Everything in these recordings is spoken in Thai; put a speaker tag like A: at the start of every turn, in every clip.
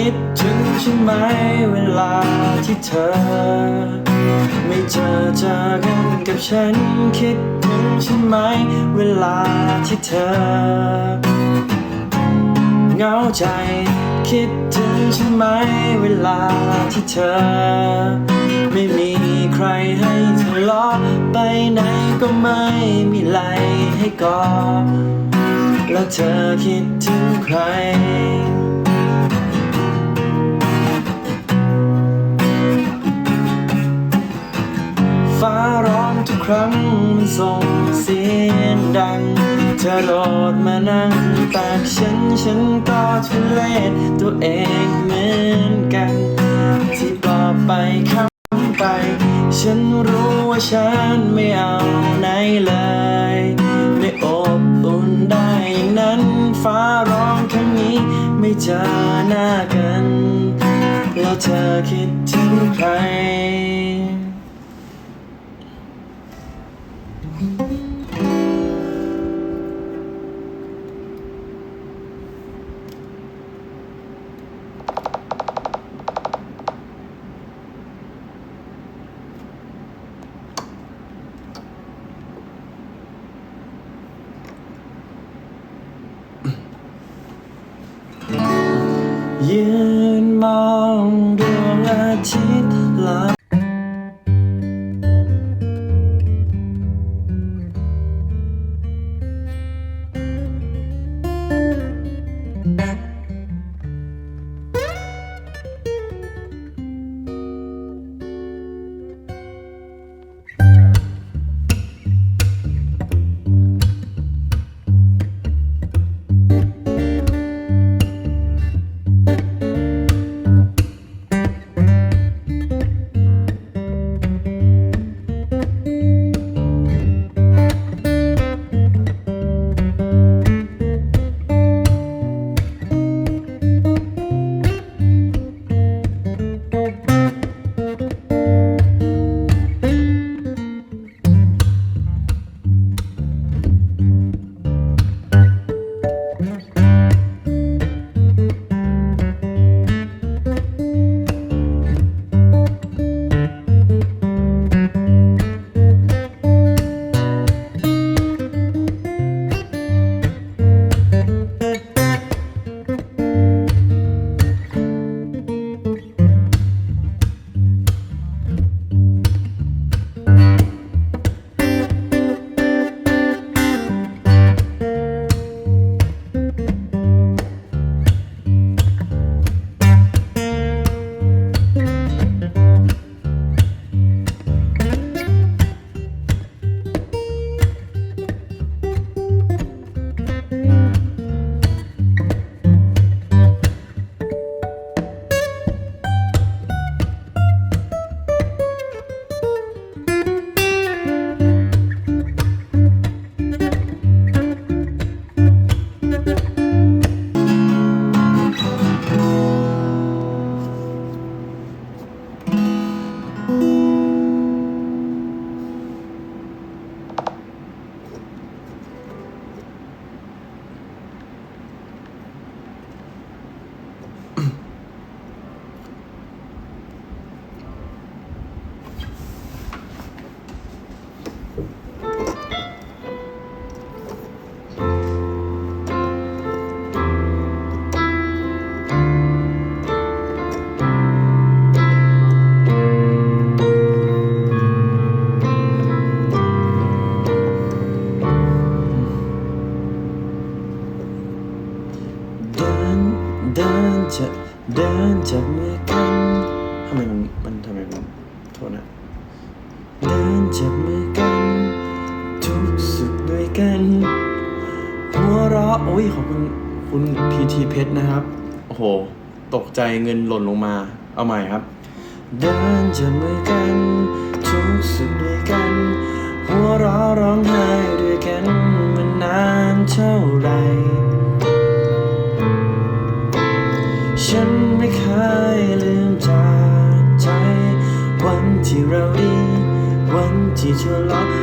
A: คิดถึงฉันไหมเวลาที่เธอ ไม่เจอเจอกันกับฉันคิดถึงฉันไหมเวลาที่เธอเหงาใจคิดถึงฉันไหมเวลาที่เธอ ไม่มีใครให้เธอล้อไปไหนก็ไม่มีไหลให้กอดแล้วเธอคิดถึงใคร ครั้งมันส่งเสียงดังเธอโดดมานั่งตักฉันฉันก็ทุเลศตัวเองเหมือนกัน ที่ปลอบไปคำไป ฉันรู้ว่าฉันไม่เอาไหนเลยไม่อบอุ่นได้อย่างนั้นฟ้าร้องครั้งนี้ไม่เจอหน้ากัน แล้วเธอคิดถึงใคร ใจเงินหล่นลงมา เอาใหม่ครับ เดินจับมือกันทุกสุขด้วยกัน หัวเราะร้องไห้ด้วยกันมันานเท่าไรฉันไม่เคยลืมจากใจ วันที่เราดี วันที่ทะเลาะภ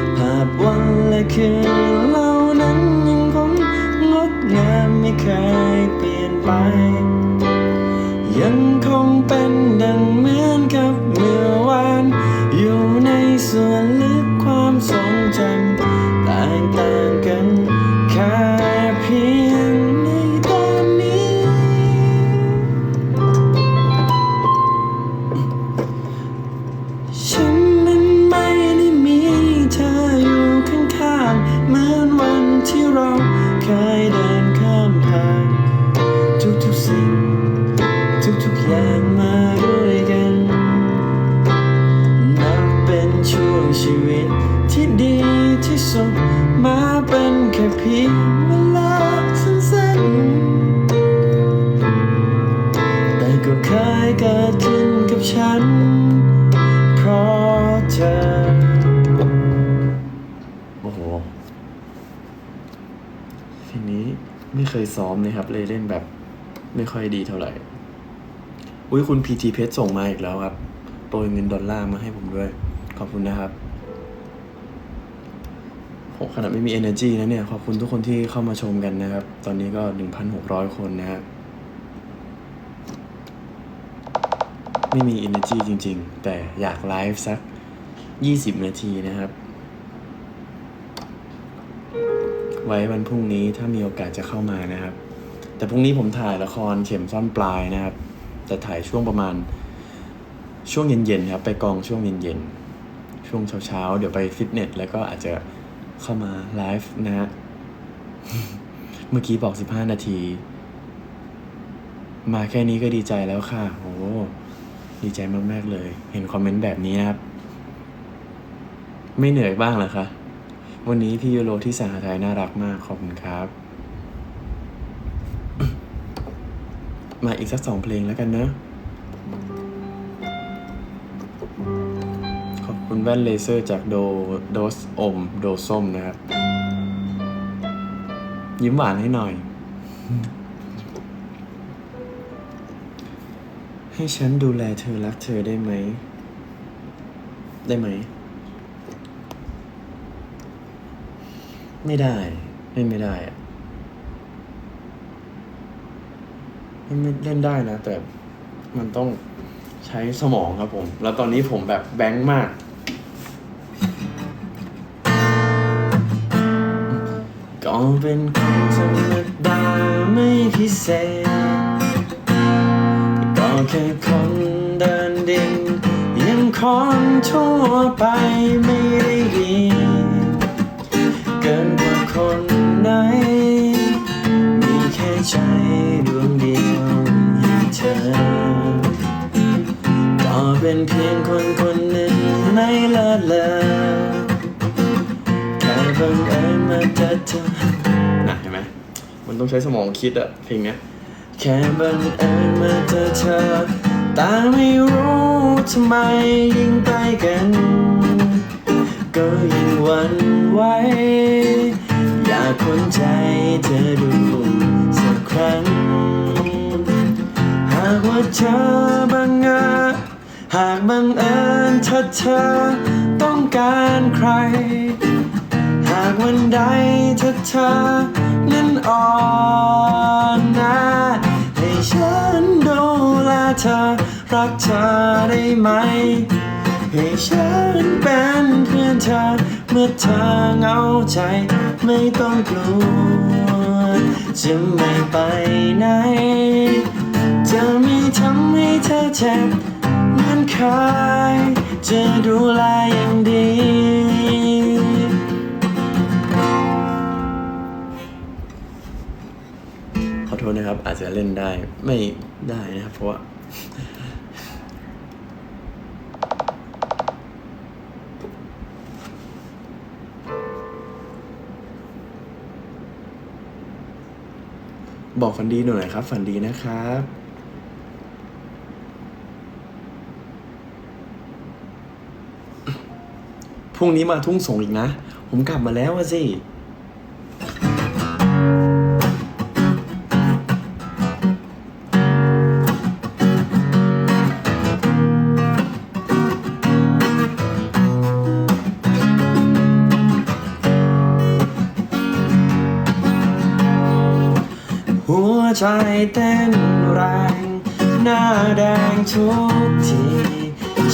A: เคยซ้อมเลยครับ เลยเล่นแบบไม่ค่อยดีเท่าไหร่ อุ้ยคุณพีทีเพชรส่งมาอีกแล้วครับ โปรยเงินดอลลาร์มาให้ผมด้วย ขอบคุณนะครับโหขนาดไม่มี energy นะเนี่ย ขอบคุณทุกคนที่เข้ามาชมกันนะครับ ตอนนี้ก็ 1,600 คนนะครับ ไม่มี energy จริง ๆ แต่อยากไลฟ์สัก 20 นาทีนะครับ ไว้วันพรุ่งนี้ถ้ามีโอกาสจะเข้ามานะครับ แต่พรุ่งนี้ผมถ่ายละครเข็มซ่อนปลายนะครับ แต่ถ่ายช่วงประมาณช่วงเย็นๆครับ ไปกองช่วงเย็นๆช่วงเช้าๆเดี๋ยวไปฟิตเนสแล้วก็อาจจะเข้ามาไลฟ์นะฮะเมื่อกี้บอก15นาที มาแค่นี้ก็ดีใจแล้วค่ะโอ้ดีใจมากๆเลย เห็นคอมเมนต์แบบนี้นะครับ ไม่เหนื่อยบ้างเหรอคะ วันนี้พี่ยูโรที่สหไทยน่ารักมาก ขอบคุณครับ มาอีกสักสองเพลงแล้วกันเนอะขอบคุณแว่นเลเซอร์จากโดโดสอม โดส้มนะครับ ยิ้มหวานให้หน่อย ให้ฉันดูแลเธอรักเธอได้ไหม ได้ไหม ไม่ได้เล่นไม่ได้อะไม่เล่นได้นะ แต่มันต้องใช้สมองครับผม แล้วตอนนี้ผมแบบแบงค์มาก ก็เป็นคนธรรมดาไม่พิเศษ ก็แค่คนเดินดินยังคนทั่วไปไม่ได้ คนไหน มีแค่ใจดวงเดียวให้เธอ ก็เป็นเพียงคนคนหนึ่งไม่ละเลยแค่บังเอิญมาเจอเธอน่ะเห็นไหม มันต้องใช้สมองคิดอะเพลงเนี้ย แค่บังเอิญมาเจอเธอ แต่ไม่รู้ทำไมยิ่งใกล้กัน ก็ยิ่งหวั่นไหวากคนใจเธอดูสักครั้ง หากว่าเธอบังเอิญหากบังเอิญถ้าเธอต้องการใคร หากวันใดถ้าเธอนั้นอ่อนนะให้ฉันดูแลเธอรักเธอได้ไหม ให้ฉันเป็นเพื่อนเธอ เมื่อเธอเหงาใจ ไม่ต้องกลัว จะไม่ไปไหน จะไม่ทำให้เธอเจ็บเหมือนเคยจะดูแลอย่างดีขอโทษนะครับอาจจะเล่นได้ไม่ได้นะครับเพราะว่า บอกฝันดีหน่อยครับ ฝันดีนะครับพรุ่งนี้มาทุ่งสงอีกนะ ผมกลับมาแล้วสิ ใจเต้นแรง หน้าแดงทุกที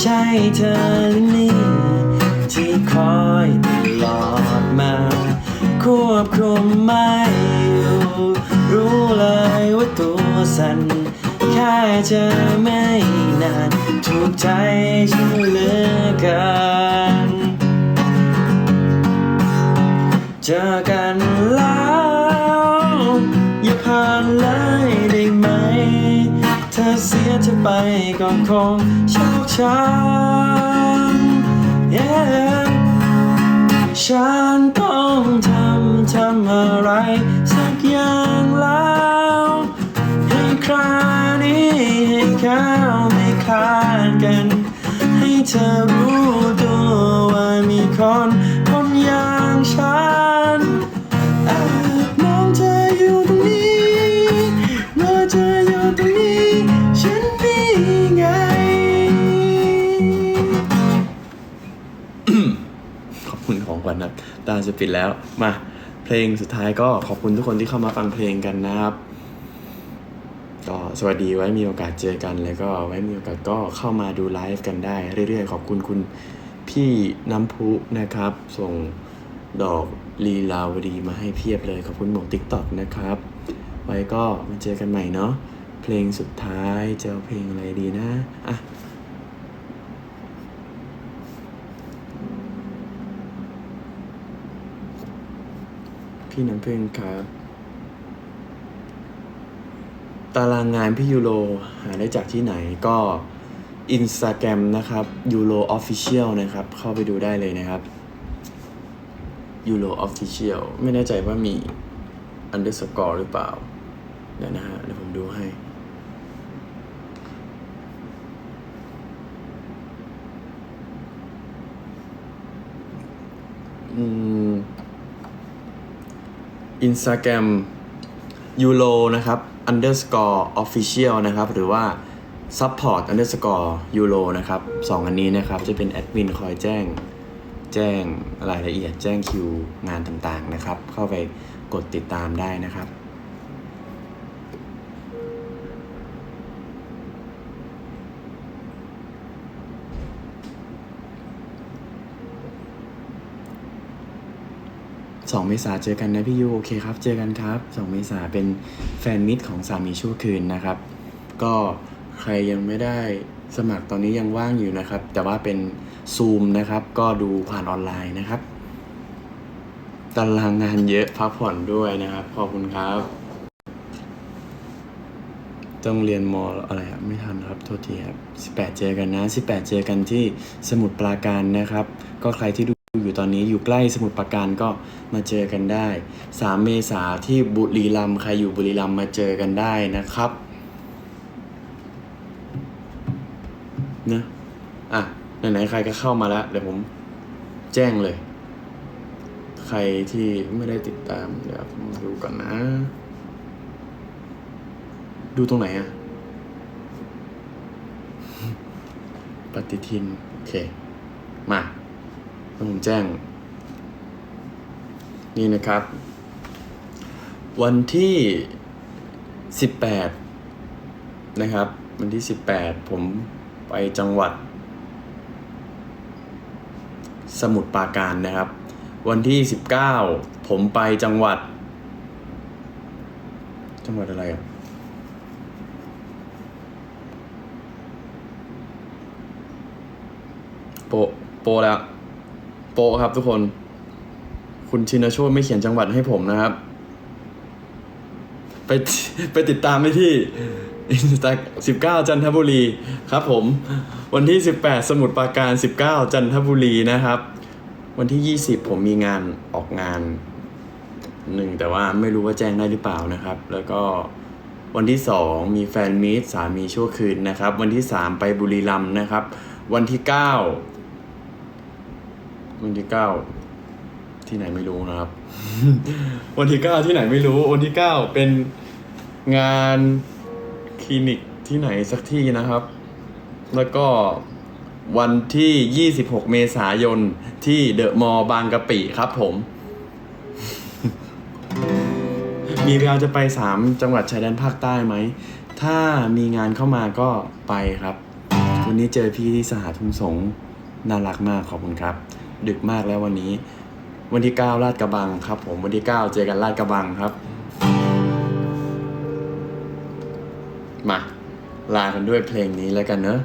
A: ใช่เธอหรือนี่ ที่คอยตลอดมา ควบคุมไม่อยู่รู้เลยว่าตัวสั่นแค่เจอไม่นานถูกใจฉันเหลือเกินเจอกันแล้วาผ่านเลยได้ไหม เธอเสียเธอไปก็คงโชคช้ำ yeah ฉันต้องทำทำอะไรสักอย่างแล้วให้คราวนี้ให้เขาไม่คาดกัน ให้เธอรู้ตัวว่ามีคนคนอย่างฉัน ขอบคุณของขวัญครับตาจะปิดแล้วมาเพลงสุดท้ายก็ขอบคุณทุกคนที่เข้ามาฟังเพลงกันนะครับ ก็สวัสดีไว้มีโอกาสเจอกัน แล้วก็ไว้มีโอกาสก็เข้ามาดูไลฟ์กันได้เรื่อยๆ ขอบคุณคุณพี่น้ำพุนะครับ ส่งดอกลีลาวดีมาให้เพียบเลยขอบคุณหมวกติ๊กต็อกนะครับ ไว้ก็มาเจอกันใหม่เนาะเพลงสุดท้ายจะเอาเพลงอะไรดีนะอะ พี่น้ำพึ่งครับ ตารางงานพี่ยูโรหาได้จากที่ไหนก็อินสตาแกรมนะครับยูโรออฟฟิเชียลนะครับ เข้าไปดูได้เลยนะครับยูโรออฟฟิเชียลไม่แน่ใจว่ามีอันเดอร์สกอร์หรือเปล่า เดี๋ยวนะฮะเดี๋ยวผมดูให้อืม อินสตาแกรมยูโรนะครับ underscore official นะครับ หรือว่า support underscore ยูโรนะครับสองอันนี้นะครับจะเป็นแอดมินคอยแจ้ง แจ้งรายละเอียดแจ้งคิวงานต่างๆนะครับ เข้าไปกดติดตามได้นะครับ สองเมษาเจอกันนะพี่ยูโอเคครับ เจอกันครับสองเมษาเป็นแฟนมิตรของสามีชั่วคืนนะครับ ก็ใครยังไม่ได้สมัครตอนนี้ยังว่างอยู่นะครับ แต่ว่าเป็นซูมนะครับ ก็ดูผ่านออนไลน์นะครับ ตารางงานเยอะพักผ่อนด้วยนะครับ ขอบคุณครับ ต้องเรียนมออะไรครับไม่ทันครับ โทษทีครับ 18 เจอกันนะ 18 เจอกันที่สมุทรปราการนะครับ ก็ใครที่ดู อยู่ตอนนี้อยู่ใกล้สมุทรปราการก็มาเจอกันได้ 3 เมษาที่บุรีรัมย์ใครอยู่บุรีรัมย์มาเจอกันได้นะครับนะอะไหนๆใครก็เข้ามาแล้วเดี๋ยวผมแจ้งเลย ใครที่ไม่ได้ติดตามเดี๋ยวผมดูก่อนนะ ดูตรงไหนอะปฏิทิน โอเค มา แล้วผมแจ้ง นี่นะครับ วันที่ 18 นะครับ วันที่ 18 ผมไปจังหวัด สมุทรปราการนะครับ วันที่ 19 ผมไปจังหวัด จังหวัดอะไรอะโปโปะแล้ว โปะครับทุกคน คุณชินโชตไม่เขียนจังหวัดให้ผมนะครับ ไปไปติดตามได้ที่อินสตาสิบเก้าจันทบุรีครับผม วันที่สิบแปดสมุทรปราการสิบเก้าจันทบุรีนะครับ วันที่ยี่สิบผมมีงานออกงานหนึ่งแต่ว่าไม่รู้ว่าแจ้งได้หรือเปล่านะครับ แล้วก็วันที่สองมีแฟนมีตสามีชั่วคืนนะครับ วันที่สามไปบุรีรัมย์นะครับ วันที่เก้า วันที่เก้าที่ไหนไม่รู้นะครับ วันที่เก้าที่ไหนไม่รู้ วันที่เก้าเป็นงานคลินิกที่ไหนสักที่นะครับ แล้วก็วันที่ 26 เมษายนที่เดอะมอลล์บางกะปิครับผม มีเวลาจะไป 3 จังหวัดชายแดนภาคใต้ไหม ถ้ามีงานเข้ามาก็ไปครับ วันนี้เจอพี่ที่สหทุงสงน่ารักมากขอบคุณครับ ดึกมากแล้ววันนี้ วันที่ 9 ลาดกระบังครับ ผมวันที่ 9 เจอกันลาดกระบังครับ มาลากันด้วยเพลงนี้แล้วกันเนอะ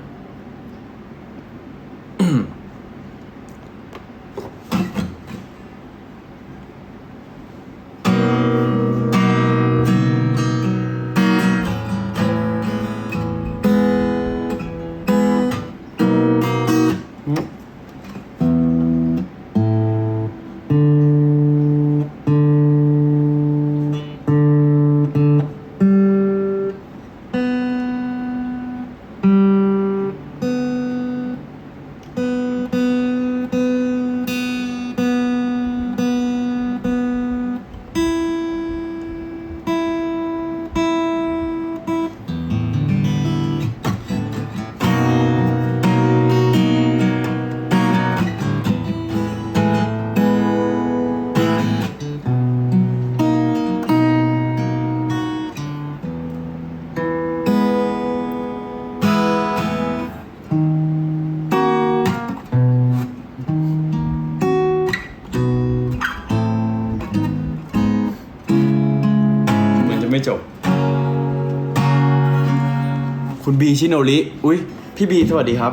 A: ไม่จบ คุณบีชิโนริอุ้ยพี่บีสวัสดีครับ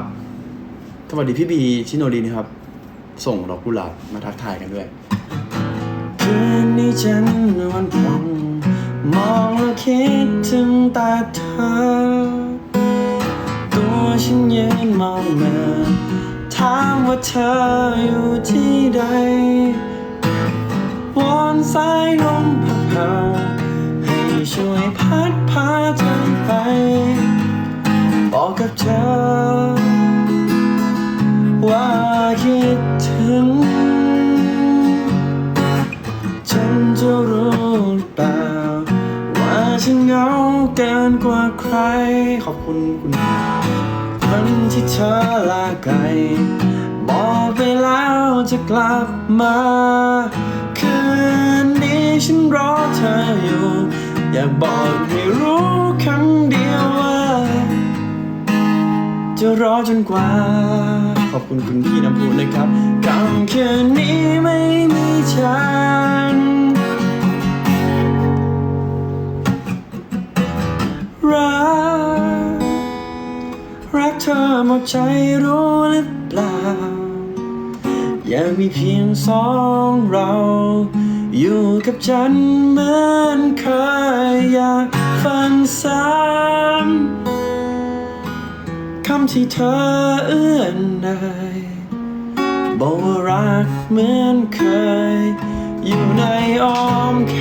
A: สวัสดีพี่บีชิโนรินะครับ ส่งดอกกุหลาบมาทักทายกันด้วยคืนนี้ฉันนอนพองมองแล้วคิดถึงตาเธอตัวฉันยืนมองมาถามว่าเธออยู่ที่ใดวอนสายลมพัดพา ช่วยพัดพาเธอไป บอกกับเธอ ว่าคิดถึง ฉันจะรู้หรือเปล่า ว่าฉันเหงาเกินกว่าใคร ขอบคุณคุณวันที่เธอลาไกลบอกไปแล้วจะกลับมา คืนนี้ฉันรอเธออยู่ อยากบอกให้รู้คำเดียวว่า จะรอจนกว่า ขอบคุณคุณพี่น้ำพูนะครับกลางคืนนี้ไม่มีฉัน รัก รักเธอหมดใจรู้หรือเปล่า อยากมีเพียงสองเรา อยู่กับฉันเหมือนเคยอยากฟังซ้ำคำที่เธอเอื้อนเอ่ยบอกว่ารักเหมือนเคย อยู่ในอ้อมแข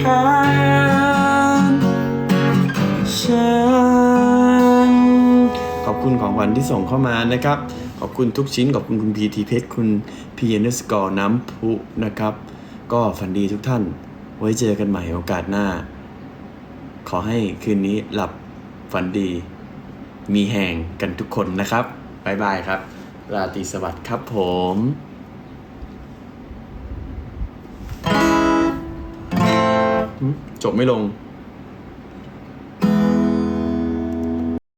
A: นฉันขอบคุณของขวัญที่ส่งเข้ามานะครับ ขอบคุณทุกชิ้น ขอบคุณคุณพีทีเพชรคุณพีเอนสกอร์น้ำพุนะครับ ก็ฝันดีทุกท่าน ไว้เจอกันใหม่โอกาสหน้า ขอให้คืนนี้หลับฝันดี มีแห่งกันทุกคนนะครับบ๊ายบายครับ ราตรีสวัสดิ์ครับผมจบไม่ลง